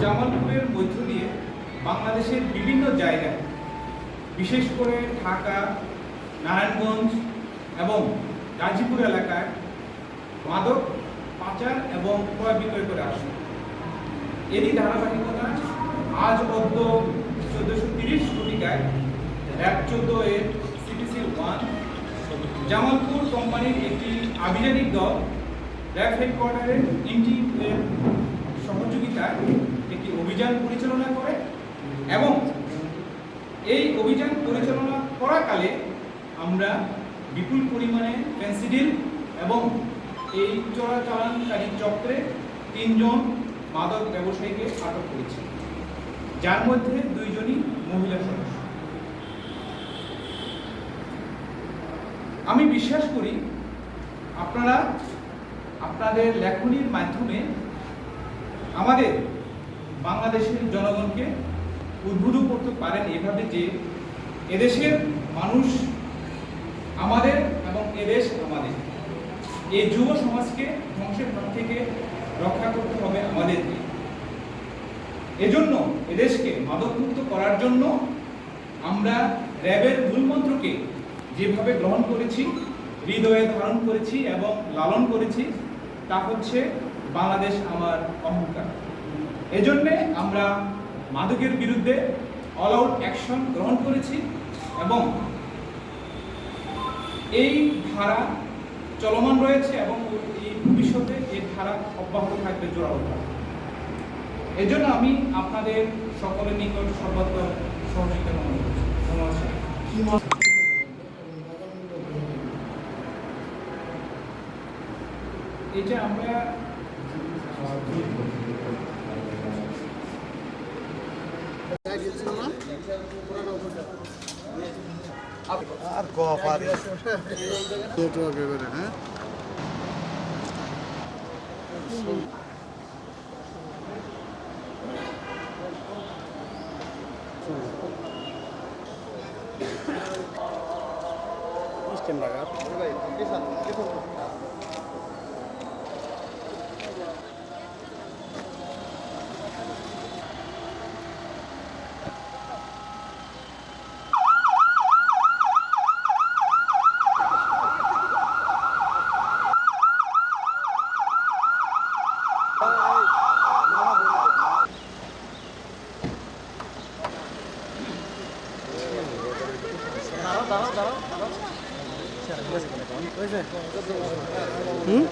জামালপুরের মধ্য দিয়ে বাংলাদেশের বিভিন্ন জায়গায়, বিশেষ করে ঢাকা, নারায়ণগঞ্জ এবং গাজীপুর এলাকায় মাদক পাচার এবং ক্রয় বিক্রয় করে আসে এরই ধারাবাহিকতা আজ অব্দ চোদ্দশো তিরিশ কোটিকায় র্যাব চোদ্দ এর সিটিসি ওয়ান জামালপুর কোম্পানির একটি আভিযানিক দল, র্যাব হেডকোয়ার্টারের তিনটি সহযোগিতায় একটি অভিযান পরিচালনা করে এবং এই অভিযান পরিচালনা করাকালে আমরা বিপুল পরিমাণে ফেন্সিডিল এবং এই চোরাচালানকারী চক্রে তিনজন মাদক ব্যবসায়ীকে আটক করেছি। যার মধ্যে দুইজনই মহিলা সদস্য। আমি বিশ্বাস করি আপনারা আপনাদের লেখনির মাধ্যমে আমাদের বাংলাদেশের জনগণকে উদ্বুদ্ধ করতে পারেন এভাবে যে এদেশের মানুষ আমাদের এবং এদেশ আমাদের। এই যুব সমাজকে ধ্বংসের হাত থেকে রক্ষা করতে হবে আমাদেরকে। এজন্য এদেশকে মাদকমুক্ত করার জন্য আমরা র্যাবের মূলমন্ত্রকে যেভাবে গ্রহণ করেছি, হৃদয়ে ধারণ করেছি এবং লালন করেছি, তা হচ্ছে বাংলাদেশ আমার অহংকার। এজন্যে আমরা মাদকের বিরুদ্ধে অল আউট অ্যাকশন গ্রহণ করেছি এবং এই ধারা চলমান রয়েছে এবং এই ভবিষ্যতে এই ধারা অব্যাহত থাকবে জোরালো এজন্য আমি আপনাদের সকলের নিকট সর্বত্র সহযোগিতা কামনা করছি। এই যে আমরা আর কফ আর ছোটো একেবারে হ্যাঁ সিস্টেম লাগা হুম?